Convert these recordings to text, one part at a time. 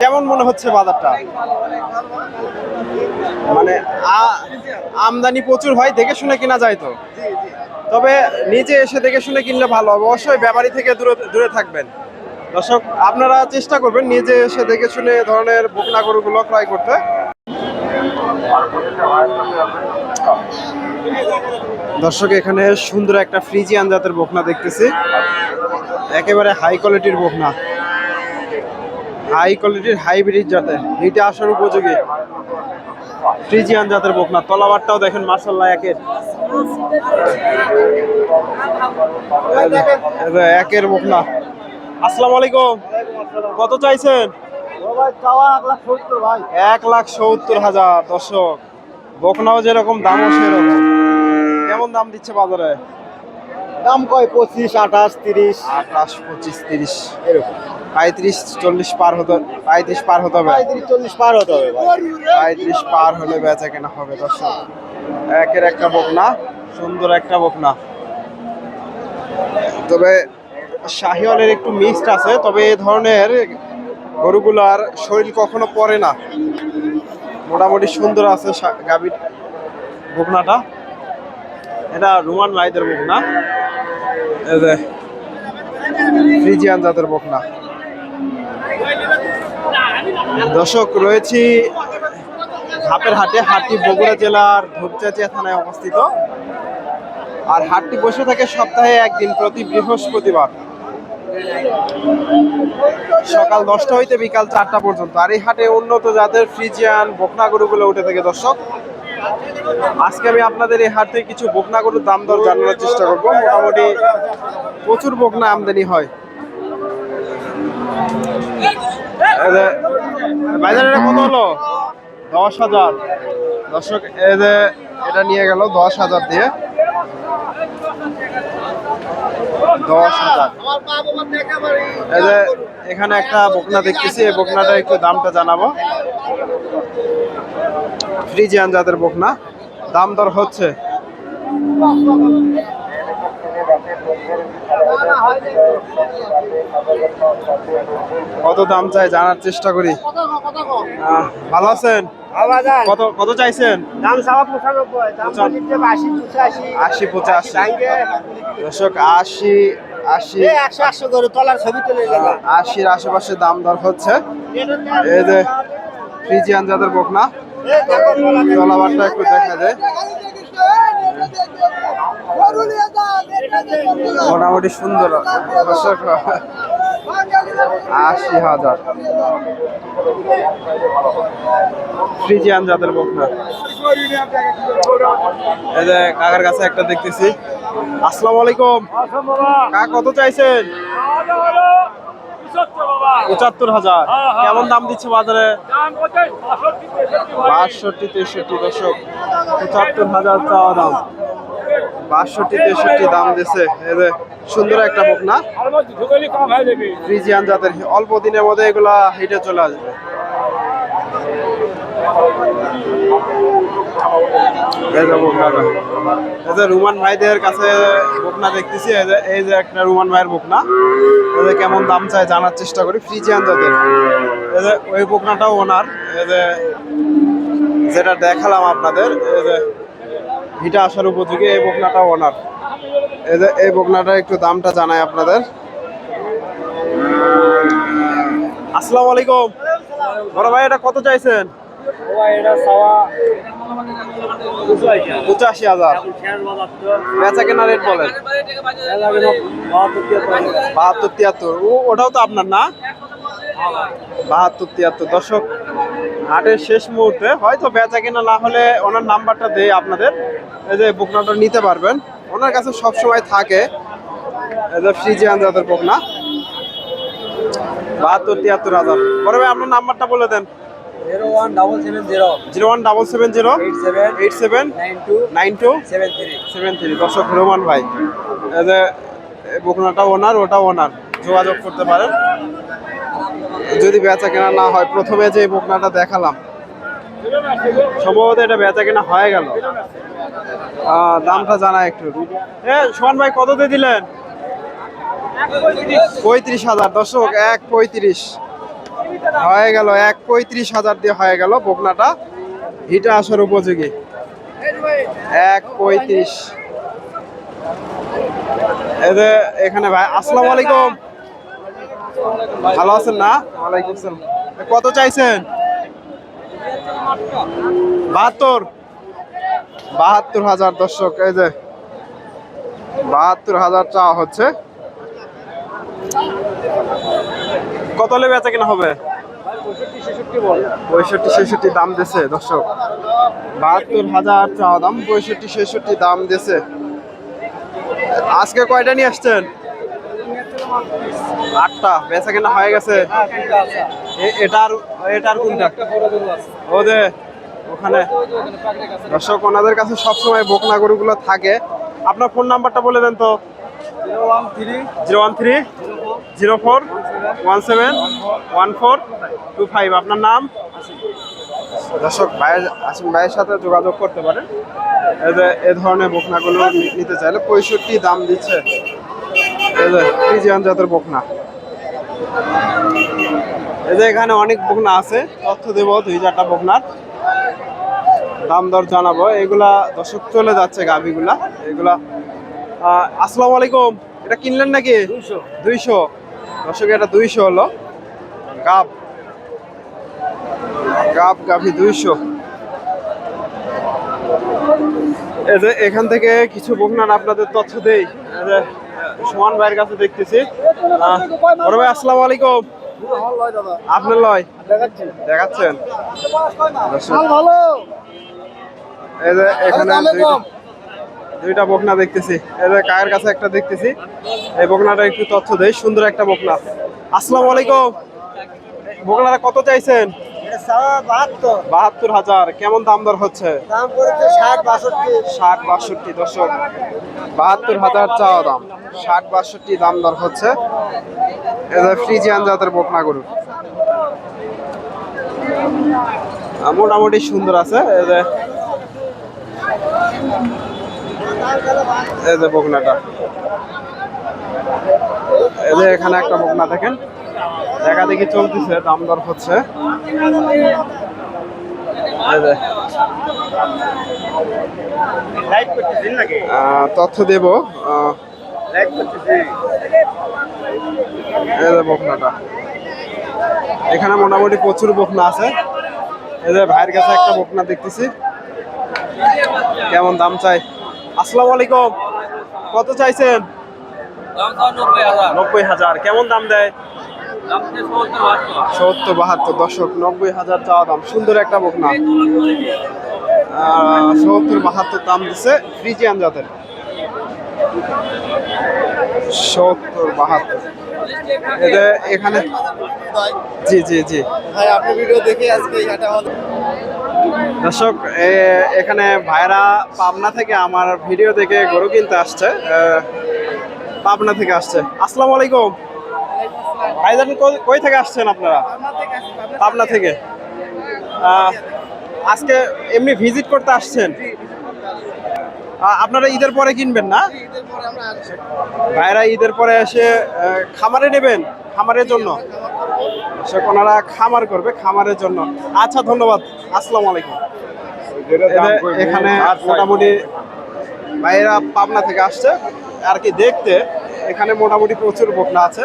কেমন মনে হচ্ছে বাজারটা? মানে আমদানি প্রচুর হয়, দেখে শুনে কিনা যায় তো? তবে নিজে এসে দেখে শুনে কিনলে ভালো হবে, অবশ্যই ব্যাপারী থেকে দূরে দূরে থাকবেন। দর্শক, আপনারা চেষ্টা করবেন নিজে এসে দেখে শুনে ধরনের বকনা গরুগুলো ক্রয় করতে। দর্শক, এখানে সুন্দর একটা ফ্রিজিয়ান জাতের বকনা দেখতেছি। একেবারে হাই কোয়ালিটির বকনা। হাই কোয়ালিটির হাইব্রিড জাতের এইটা আসার উপযোগী। ফ্রিজিয়ান জাতের বকনা তলাবারটাও দেখেন মার্শাল্লাহ একের। একের বকনা। আসসালামু আলাইকুম। কত চাইছেন? এক লাখ সত্তর হাজার দর্শক বকনাও যেরকম দামও সেরকম। কেমন দাম দিচ্ছে বাজারে? দাম কয় পঁচিশ আঠাশ তিরিশ? আঠাশ পঁচিশ তিরিশ। এরকম। পঁয়ত্রিশ চল্লিশ পার হতে পঁয়ত্রিশ পার হতে হবে। চল্লিশ পার হতে হবে পঁয়ত্রিশ পার হলে বেচা কেনা হবে দর্শক। একের একটা বকনা সুন্দর একটা বকনা। তবে শাহিওয়ালের একটু মিক্সড আছে তবে এই ধরনের গরুগুলার শরীর কখনো পড়ে না। মোটামুটি সুন্দর আছে গাভীর বকনাটা। এটা রুমান ভাইদের বকনা। এই যে ফ্রিজিয়ান জাতের বকনা। দর্শক, রয়েছি ধাপের হাটে, হাটটি বগুড়া জেলার ধূপচাচিয়া থানায় অবস্থিত। আর হাটটি বসে থাকে সপ্তাহে একদিন প্রতি বৃহস্পতিবার। সকাল দশটা হইতে বিকাল চারটা পর্যন্ত। আর এই হাটে উন্নত জাতের ফ্রিজিয়ান বকনা গরুগুলো উঠে থাকে, দর্শক। আজকে আমি আপনাদের এই হাটে কিছু বকনা গরুর দাম দর জানানোর চেষ্টা করব। মোটামুটি প্রচুর বকনা আমদানি হয়। বাজারে কত হলো? দশ হাজার। যে, এটা নিয়ে গেল দশ হাজার দিয়ে। দশ হাজার। এই যে, এখানে একটা বকনা দেখতেছি, এই বকনাটা একটু দামটা জানাব। ফ্রিজিয়ান জাতের বকনা। দাম দর হচ্ছে? কত দাম চাই জানার চেষ্টা করি? ভালো আছেন? কত কত চাইছেন? দাম সাবা পঁচানব্বই আশি পঁচাশি। আশি দর্শক আশি আশি। একশো একশো করে তলার ছবি তুলে আশির আশেপাশে দাম দর হচ্ছে। এই যে ফ্রিজিয়ান জাতের বকনা তলাবারটা একটু দেখা যায়। মোটামুটি সুন্দর। আশি হাজার। ফ্রিজিয়ান জাতের বকনা। এই যে কাকার কাছে একটা দেখতেছি। আসসালামু আলাইকুম। কাকা কত চাইছেন? পঁচাত্তর হাজার। কেমন দাম দিচ্ছে বাজারে? বাষট্টি তেষট্টি দশক পঁচাত্তর হাজার চাওয়া দাম। বাষট্টি তেষট্টি দাম দিছে। সুন্দর একটা হোক না? ফ্রিজিয়ান জাতের অল্প দিনের মধ্যে এগুলা হেঁটে চলে আসবে। এই যে। রুমান ভাইদের কাছে বকনা দেখতেছি, এই যে একটা রুমান ভাইয়ের বকনা যে কেমন দাম চাই জানার চেষ্টা করি ফ্রিজিয়ান জাতের ওই বকনাটাও ওনার। এই যে যেটা দেখালাম আপনাদের, এই যে হিটা আসার উপযোগী এই বকনাটাও ওনার। এই যে এই বকনাটা একটু দামটা জানাই আপনাদের। আসসালামু আলাইকুম। বড় ভাই, এটা কত চাইছেন? পঁচাশি হাজার। বেচা কেনা রেট বলেন? বাহাত্তর, তিয়াত্তর। ও, ওটাও তো আপনার না? বাহাত্তর, তিয়াত্তর। দর্শক, হাটের শেষ মুহূর্তে হয়তো বেচা কেনা না হলে ওনার নাম্বারটা দেই আপনাদের। এই যে বকনাটা নিতে পারবেন। ওনার কাছে সবসময় থাকে। এই যে ফ্রিজিয়ান জাতের বকনা বাহাত্তর, তিয়াত্তর হাজার। বড় আপনার নাম্বারটা বলে দেন। Zero one double seven zero zero one double seven zero eight seven eight seven nine two nine two seven three. Seven three. দর্শক রোমান ভাই এই যে এই বকনাটা ওনার ওটা ওনার। যোগাযোগ করতে পারেন। যদি বেচা কেনা না হয় প্রথমে যে বকনাটা দেখালাম সম্ভবত এটা বেচা কেনা হয়ে গেল। দামটা জানা একটু। এ সোহান ভাই কত দিয়ে দিলেন? পঁয়ত্রিশ হাজার। দর্শক এক পঁয়ত্রিশ। হয়ে গেল এক পঁয়ত্রিশ হাজার দিয়ে হয়ে গেল বকনাটা। এটা আসার উপযোগী। এক পঁয়ত্রিশ। এখানে ভাই, আসসালামু আলাইকুম। ভালো আছেন না? ওয়ালাইকুম আসসালাম। কত চাইছেন? বাহাত্তর। বাহাত্তর হাজার দর্শক, এই যে বাহাত্তর হাজার চাওয়া হচ্ছে। কত হলে বেচা কিনা হবে? পঁয়ষট্টি ছেষট্টি দাম দিছে দর্শক। বাহাত্তর হাজার চাওয়া দাম পঁয়ষট্টি ছেষট্টি দাম দিছে। আজকে কয়টা নিয়ে আসছেন? আটটা বেচা কিনা হয়ে গেছে। এটার এটার কোনটা? ওখানে। দর্শক ওনাদের কাছে সবসময় বকনা গরুগুলো থাকে। আপনার ফোন নাম্বারটা বলে দেন তো। Zero one three zero one three zero four one seven one four two five. আপনার নাম? দর্শক ভাইয়ের আসিম ভাইয়ের সাথে যোগাযোগ করতে পারেন। এই যে এ ধরনের বকনাগুলো নিতে চাইলে পঁয়ষট্টি দাম দিচ্ছে। এই যে ফ্রিজিয়ান জাতের বকনা। এই যে এখানে অনেক বকনা আছে। তথ্য দেবো দুই চারটা বকনার। দাম দর জানাব। এগুলা দর্শক চলে যাচ্ছে গাভিগুলা। এগুলা আসসালামু আলাইকুম। এটা কিনলেন নাকি? দুইশো। দুইশো। দর্শক এটা দুইশো হলো। গাব। গাব গাভি দুইশো। এই যে এখান থেকে কিছু বকনান আপনাদের তথ্য দেই। সুমান ভাইয়ের কাছে দেখতেছি। বড় ভাই আসসালামু আলাইকুম। আপনার লয়? দেখাচ্ছি দেখাচ্ছেন এই যে এখানে দুইটা- বকনা দেখতেছি। যে কায়ের কাছে একটা দেখতেছি। এই বকনাটা একটু তথ্য দেই সুন্দর একটা বকনা। আসসালামু আলাইকুম। বকনাটা কত চাইছেন? বাহাত্তর। হাজার। কেমন দাম দর হচ্ছে? ষাট বাষট্টি। ষাট বাষট্টি দর্শক। বাহাত্তর হাজার চাওয়া দাম। ষাট বাষট্টি দাম দর হচ্ছে। এটা ফ্রিজিয়ান জাতের বকনা গরু মোটামুটি সুন্দর আছে। এই যে বকনাটা এই যে এখানে একটা বকনা দেখেন। দেখা দেখি চলতেছে দাম দর হচ্ছে। তথ্য দেব। বকনাটা এখানে মোটামুটি প্রচুর বকনা আছে। এই যে ভাইয়ের কাছে একটা বকনা দেখতেছি। কেমন দাম চাই? আসসালামু আলাইকুম। কত চাইছেন? নব্বই হাজার। কেমন দাম দেয়? সত্তর বাহাত্তর। দশক নব্বই হাজার চাওয়া দাম। সুন্দর একটা বকনা সত্তর বাহাত্তর দাম দিচ্ছে ফ্রিজিয়ান জাতের। সত্তর বাহাত্তর। এখানে জি জি জি। ভাই আপনি ভিডিও দেখে আজকে দর্শক এখানে ভাইরা পাবনা থেকে আমার ভিডিও দেখে গরু কিনতে আসছে পাবনা থেকে আসছে। আসসালামু আলাইকুম। ভাইজান, কই থেকে আসছেন আপনারা? পাবনা থেকে। আজকে এমনি ভিজিট করতে আসছেন? আপনারা ঈদের পরে কিনবেন না? ভাইরা ঈদের পরে এসে খামারে নেবেন, খামারের জন্য? সে ওনারা খামার করবে খামারের জন্য। আচ্ছা ধন্যবাদ। আসসালামু আলাইকুম। এদের এখানে মোটামুটি ভাইয়েরা পাবনা থেকে আসছে। আর কি দেখতে এখানে মোটামুটি প্রচুর বকনা আছে।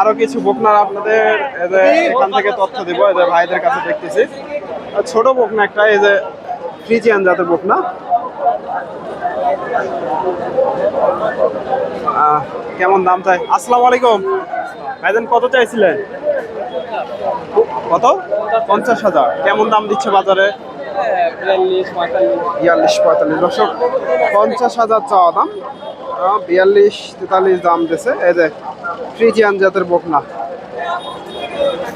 আরও কিছু বকনার আপনাদের এই যে এখান থেকে তথ্য দিব এই যে ভাইদের কাছে দেখতেছি। ছোট বকনা একটা এই যে ফ্রিজিয়ান জাতের বকনা। কেমন দাম চাই? আসসালামু আলাইকুম। ভাইজান কত চাইছিলেন? কত? পঞ্চাশ হাজার। কেমন দাম দিচ্ছে বাজারে? বিয়াল্লিশ, পঁয়তাল্লিশ। দশক পঞ্চাশ হাজার চাওয়া দাম। বিয়াল্লিশ, তেতাল্লিশ দাম দিছে। এই যে, ফ্রিজিয়ান জাতের বকনা।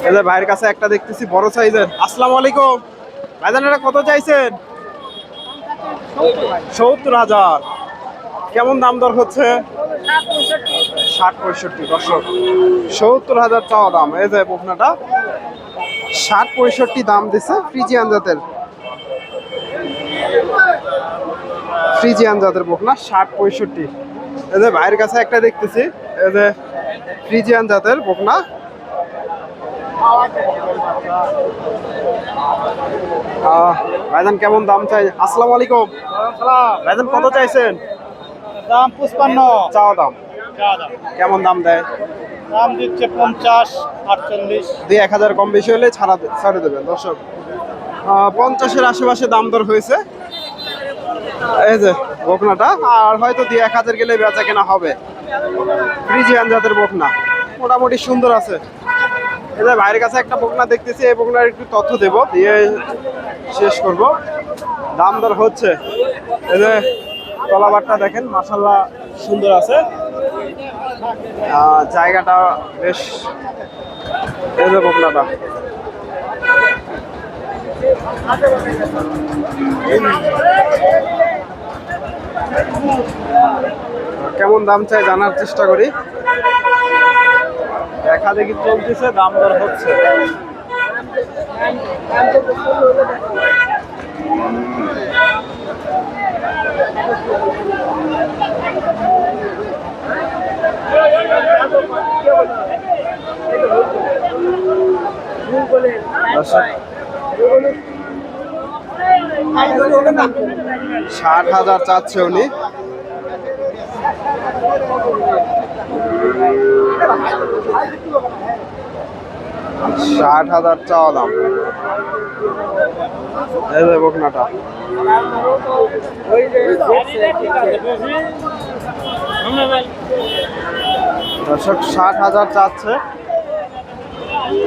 এই যে, ভাইয়ের কাছে একটা দেখতেছি, বড় সাইজের। আসসালামু আলাইকুম। ভাইজান, এটা কত চাইছেন? সত্তর হাজার। কেমন দাম দর হচ্ছে? ষাট পঁয়ষট্টি দর্শক সত্তর হাজার চাওয়া দাম। এই যে বকনাটা ষাট পঁয়ষট্টি দাম দিছে ফ্রিজিয়ান জাতের। ফ্রিজিয়ান জাতের বকনা ষাট পঁয়ষট্টি। এই যে ভাইয়ের কাছে একটা দেখতেছি এই যে ফ্রিজিয়ান জাতের বকনা। ভাইজান কেমন দাম চাই? আসসালামু আলাইকুম। ভাইজান কত চাইছেন? দাম পুষ্পান্ন চাওয়া দাম? কেমন দাম দেয়? দাম দিচ্ছে পঞ্চাশ আটচল্লিশ। দুই এক হাজার কম বেশি হলে ছাড়া ছাড়ে দেবেন দর্শক। পঞ্চাশের আশেপাশে দাম দর হয়েছে। এই যে বকনাটা। আর হয়তো দুই এক হাজার গেলে বেচা কেনা হবে। ফ্রিজিয়ান জাতের বকনা। মোটামুটি সুন্দর আছে। এই যে ভাইয়ের কাছে একটা বকনা দেখতেছি। এই বকনার একটু তথ্য দেব। দিয়ে শেষ করব। দাম দর হচ্ছে। এই যে তলাবারটা দেখেন মাসাল্লাহ সুন্দর আছে। জায়গাটা বেশ এই যে কেমন দাম চাই জানার চেষ্টা করি। দেখা দেখি চলতেছে, দাম দর হচ্ছে। ষাট হাজার চাচ্ছে উনি। ষাট হাজার চাওয়া দাম। এই যে বকনাটা। দর্শক, ষাট হাজার চাচ্ছে।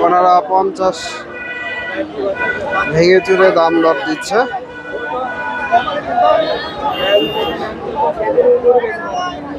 ওনারা পঞ্চাশ ভেঙে চুরে দাম দর দিচ্ছে।